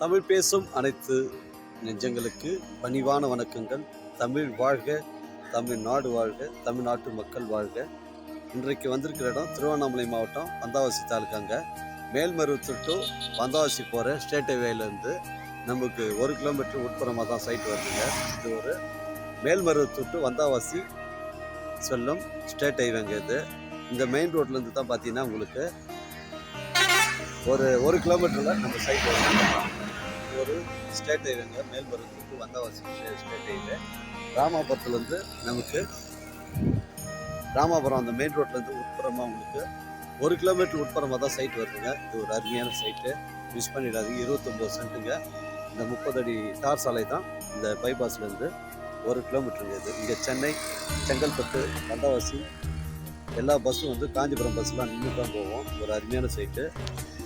தமிழ் பேசும் அனைத்து நெஞ்சங்களுக்கு பணிவான வணக்கங்கள். தமிழ் வாழ்க தமிழ்நாடு வாழ்க தமிழ்நாட்டு மக்கள் வாழ்க. இன்றைக்கு வந்திருக்கிற இடம் திருவண்ணாமலை மாவட்டம் வந்தாவாசி தாலுக்காங்க. மேல்மருவத்தூர் டு வந்தாவாசி போகிற ஸ்டேட் ஹைவேலேருந்து நமக்கு ஒரு கிலோமீட்டர் உட்புறமாக தான் சைட் வருதுங்க. இது ஒரு மேல்மருவத்தூர் டு வந்தாவாசி செல்லும் ஸ்டேட் ஹைவேங்க இது. இந்த மெயின் ரோட்லேருந்து தான் பார்த்தீங்கன்னா உங்களுக்கு ஒரு ஒரு கிலோமீட்டரில் நம்ம சைட் வருது. ஒரு ஸ்டேட் ஹைவேங்க மேல்மருவத்தூர் வந்தவாசி வந்தாவாசி ஸ்டேட் ஹைவே ராமாபுரத்துலேருந்து நமக்கு ராமாபுரம் அந்த மெயின் ரோட்லேருந்து உட்புறமாக உங்களுக்கு ஒரு கிலோமீட்டர் உட்புறமாக தான் சைட் வருதுங்க. இது ஒரு அருமையான சைட்டு மிஸ் பண்ணிடாதீங்க. இருபத்தொம்போது சென்ட்டுங்க இந்த முப்பது அடி தார் சாலை தான் இந்த பைபாஸ்லேருந்து ஒரு கிலோமீட்டருங்க இது. இங்கே சென்னை செங்கல்பட்டு வந்தவாசி எல்லா பஸ்ஸும் வந்து காஞ்சிபுரம் பஸ்ஸெலாம் நின்று தான் போவோம். ஒரு அருமையான சைட்டு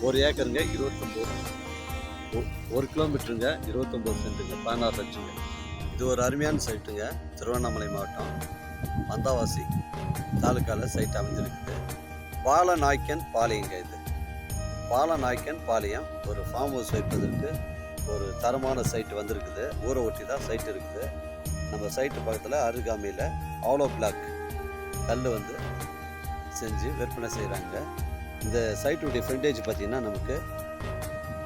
ஒரு ஏக்கருங்க இருபத்தொம்போது ஒரு கிலோமீட்டருங்க இருபத்தொம்போது சென்ட்டுங்க பதினாறு லட்சங்க. இது ஒரு அருமையான சைட்டுங்க திருவண்ணாமலை மாவட்டம் மந்தாவாசி தாலுக்காவில் சைட் அமைஞ்சிருக்குது. பாலநாய்க்கன் பாளையங்க இது. பாலநாய்க்கன் பாளையம் ஒரு ஃபார்ம் ஹவுஸ் வைப்பதற்கு ஒரு தரமான சைட்டு வந்திருக்குது. ஊரை ஒட்டி தான் சைட் இருக்குது. நம்ம சைட்டு பக்கத்தில் அருகாமையில் ஆலோ பிளாக் கல் வந்து செஞ்சு விற்பனை செய்கிறாங்க இந்த சைட்டுடைய ஃப்ரண்டேஜ் பார்த்திங்கன்னா நமக்கு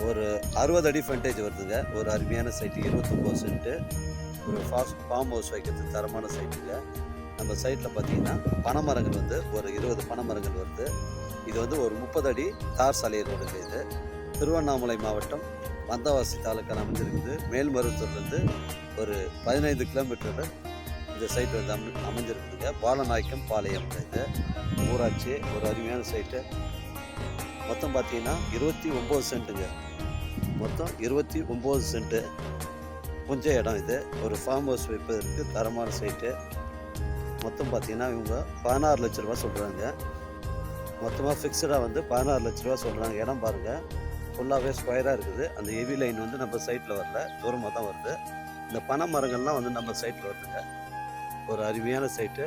ஒரு அறுபது அடி ஃப்ரண்டேஜ் வருதுங்க. ஒரு அருமையான சைட்டு இருபத்தொம்போது சென்ட்டு ஒரு ஃபாஸ்ட் ஃபார்ம் ஹவுஸ் வைக்கிறதுக்கு தரமான சைட்டுங்க நம்ம சைட்டில் பார்த்தீங்கன்னா பனைமரங்கள் வந்து ஒரு இருபது பனைமரங்கள் வருது. இது வந்து ஒரு முப்பது அடி தார் சாலை ரோடுங்க இது. திருவண்ணாமலை மாவட்டம் வந்தவாசி தாலுக்கா அமைஞ்சிருக்குது. மேல்மருவத்தூர்லேருந்து ஒரு பதினைந்து கிலோமீட்டரில் இந்த சைட் வந்து அமை அமைஞ்சிருக்குதுங்க. பாலநாயக்கம் பாளையம் இது. ஊராட்சி ஒரு அருமையான சைட்டு மொத்தம் பார்த்தீங்கன்னா இருபத்தி ஒம்பது சென்ட்டுங்க. மொத்தம் இருபத்தி ஒம்பது சென்ட்டு. கொஞ்ச இடம் இது. ஒரு ஃபார்ம் ஹவுஸ் வைப்பதற்கு தரமான சைட்டு மொத்தம் பார்த்தீங்கன்னா இவங்க பதினாறு லட்ச ரூபா சொல்கிறாங்க மொத்தமாக ஃபிக்ஸடாக வந்து பதினாறு லட்ச ரூபா சொல்கிறாங்க இடம் பாருங்கள் ஃபுல்லாகவே ஸ்கொயராக இருக்குது. அந்த ஹெவி லைன் வந்து நம்ம சைட்டில் வரல. தூரமாக தான் வருது. இந்த பனை மரங்கள்லாம் வந்து நம்ம சைட்டில் வருதுங்க. ஒரு அருமையான சைட்டு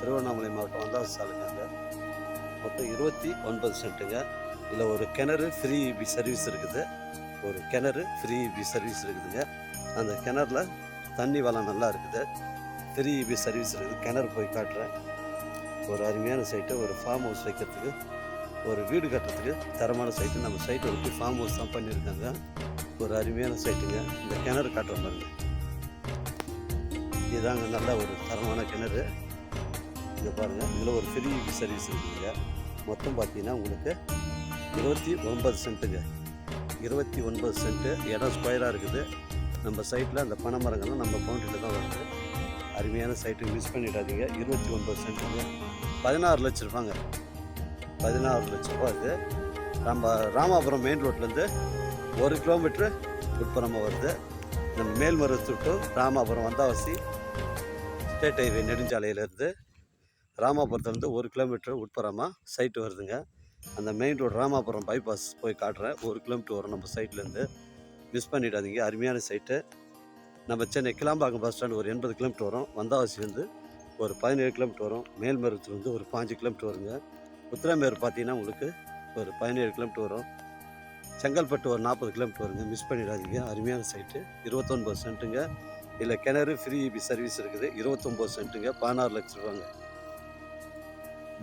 திருவண்ணாமலை மாவட்டம் வந்தால் சாலைங்க மொத்தம் இருபத்தி ஒன்பது சென்ட்டுங்க. இதில் ஒரு கிணறு ஃப்ரீ இபி சர்வீஸ் இருக்குது. ஒரு கிணறு ஃப்ரீ இபி சர்வீஸ் இருக்குதுங்க. அந்த கிணறுல தண்ணி வளம் நல்லா இருக்குது. ஃப்ரீ இபி சர்வீஸ் இருக்குது. கிணறு போய் காட்டுறேன். ஒரு அருமையான சைட்டு ஒரு ஃபார்ம் ஹவுஸ் வைக்கிறதுக்கு ஒரு வீடு கட்டுறதுக்கு தரமான சைட்டு நம்ம சைட்டை ஒட்டி ஃபார்ம் ஹவுஸ் தான் பண்ணியிருக்காங்க. ஒரு அருமையான சைட்டுங்க இந்த கிணறு காட்டுற பாருங்க இதுதாங்க நல்ல ஒரு தரமான கிணறு. இங்கே பாருங்கள் இதில் ஒரு ஃப்ரீ சர்வீஸ் இருக்குதுங்க மொத்தம் பார்த்தீங்கன்னா உங்களுக்கு இருபத்தி ஒன்பது சென்ட்டுங்க. இருபத்தி ஒன்பது சென்ட்டு இடம் ஸ்கொயராக இருக்குது. நம்ம சைட்டில் அந்த பனை மரங்கள்லாம் நம்ம பவுண்டரியில் தான் வருது. அருமையான சைட்டு மிஸ் பண்ணிடாதீங்க. இருபத்தி ஒன்பது சென்ட்டுங்க. பதினாறு லட்ச ரூபாங்க. பதினாறு லட்ச ரூபா இது. நம்ம ராமாபுரம் மெயின் ரோட்லேருந்து ஒரு கிலோமீட்ரு உட்புறமாக வருது. நம்ம Melmaruvathur to Ramapuram Vandavasi state highway நெடுஞ்சாலையிலேருந்து ராமாபுரத்துலேருந்து ஒரு கிலோமீட்டர் உட்புறமாக சைட்டு வருதுங்க. அந்த மெயின் ரோடு ராமாபுரம் பைபாஸ் போய் காட்டுறேன். ஒரு கிலோமீட்டர் வரும் நம்ம சைட்லேருந்து மிஸ் பண்ணிடாதீங்க அருமையான சைட்டு நம்ம சென்னை கிளாம்பாக்கம் பஸ் ஸ்டாண்ட் ஒரு எண்பது கிலோமீட்டர் வரும். வந்தாவாசிலேருந்து வந்து ஒரு பதினேழு கிலோமீட்டர் வரும். மேல்மருவத்துலேருந்து வந்து ஒரு பாஞ்சு கிலோமீட்டர் வருங்க. உத்திரமேர் பார்த்தீங்கன்னா உங்களுக்கு ஒரு பதினேழு கிலோமீட்டர் வரும். செங்கல்பட்டு ஒரு நாற்பது கிலோமீட்டர் வருங்க. மிஸ் பண்ணிடாதீங்க அருமையான சைட்டு இருபத்தொன்பது சென்ட்டுங்க இல்லை கிணறு ஃப்ரீ இபி சர்வீஸ் இருக்குது. இருபத்தொம்போது சென்ட்டுங்க பதினாறு லட்ச ரூபாங்க